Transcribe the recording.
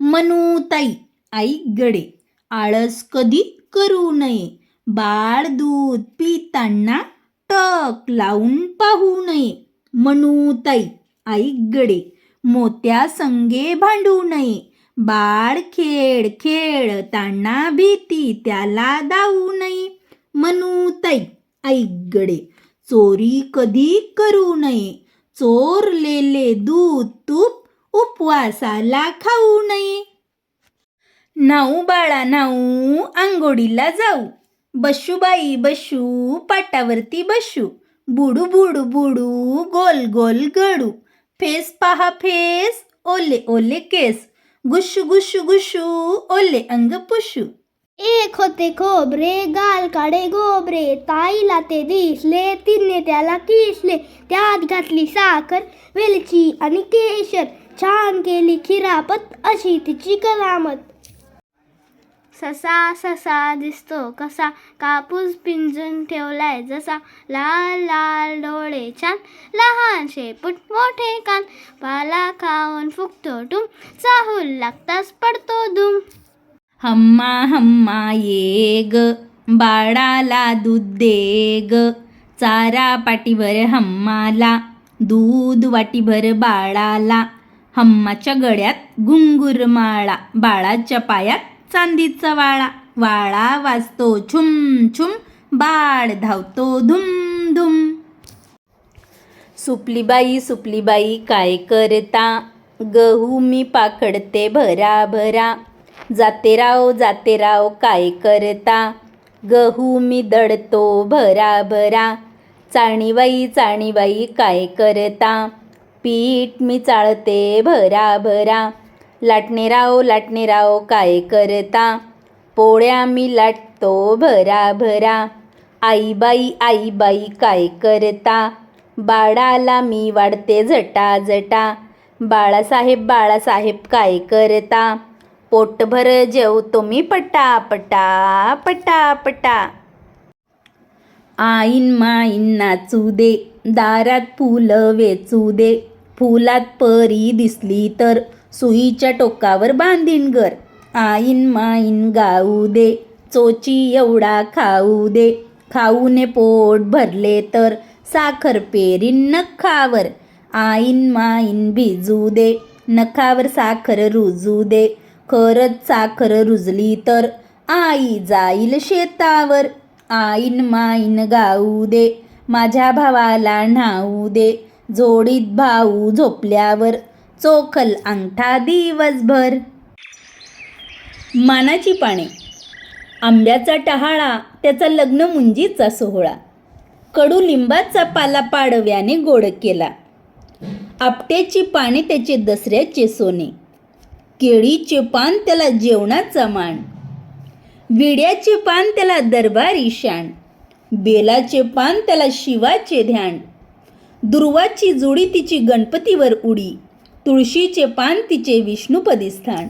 मनूताई आई गडे आळस कधी करू नये. बाळ दूध पिताना टक लावून पाहू नये. मनूताई आई गडे मोत्या संगे भांडू नये. बाळ खेळ खेळताना भीती त्याला दावू नये. मनूताई आई गडे चोरी कधी करू नये. चोरलेले दूध तूप उपवासाला खाऊ नये. नाऊ बाळा नाऊ आंघोळीला जाऊ. बशूबाई बशू पाटावरती बशू बुडू बुडू बुडू गोल गोल गडू फेस पहा फेस ओले ओले केस. गुशू गुशू गुशू ओले अंग पुशू. एक होते खोबरे गाल काढे गोबरे. ताईला ते दिसले तिने त्याला किसले. त्यात घातली साखर वेलची आणि केशर. छान केली खिरापत अशी तिची करामत ससा ससा दिसतो कसा कापूस पिंजून ठेवलाय जसा लाल लाल डोळे छान. लहानशे पुट मोठे कान पाला खाऊन फुकतो टुम चाहूल लागताच पडतो धूम हम्मा हम्मा ये ग बाळाला दूध दे ग चारा पाटीभर हम्माला दूध वाटीभर बाळाला. हम्माच्या गळ्यात घुंगुर माळा बाळाच्या पायात चांदीचा वाळा. वाळा वाजतो छुम छुम बाळ धावतो धुम धुम. सुपलीबाई सुपलीबाई काय करता? गहू मी पाकडते भरा भरा जाते राव जाते राव काय करता? गहू मी दडतो भरा भरा चाणीबाई चाणीबाई काय करता? पीठ मी चाळते भरा भरा. लाटणेराव लाटणेराव काय करता? पोळ्या मी लाटतो भरा भरा. आईबाई आईबाई काय करता? बाळाला मी वाढते झटा झटा बाळासाहेब बाळासाहेब काय करता? पोटभर जेवतो मी पटा पटा पटा पटा. आईन माईन नाचू दे दारात फुलं वेचू दे. फुलात परी दिसली तर सुईच्या टोकावर बांधीन घर आईन माईन गाऊ दे चोची एवढा खाऊ दे. खाऊने पोट भरले तर साखर पेरीन नखावर. आईन माईन भिजू दे नखावर साखर रुजू दे. खरंच साखर रुजली तर आई जाईल शेतावर. आईन माईन गाऊ दे माझ्या भावाला न्हाऊ दे. जोडीत भाऊ झोपल्यावर चोखल अंगठा दिवसभर. मानाची पाने. आंब्याचा टहाळा त्याचा लग्न मुंजीचा सोहळा. कडुलिंबाचा पाला पाडव्याने गोड केला. आपट्याची पाने त्याचे दसऱ्याचे सोने. केळीचे पान त्याला जेवणाचा मान. विड्याचे पान त्याला दरबारी शाण बेलाचे पान त्याला शिवाचे ध्यान. दुर्वाची जोडी तिची गणपतीवर उडी. तुळशीचे पान तिचे विष्णुपदी स्थान.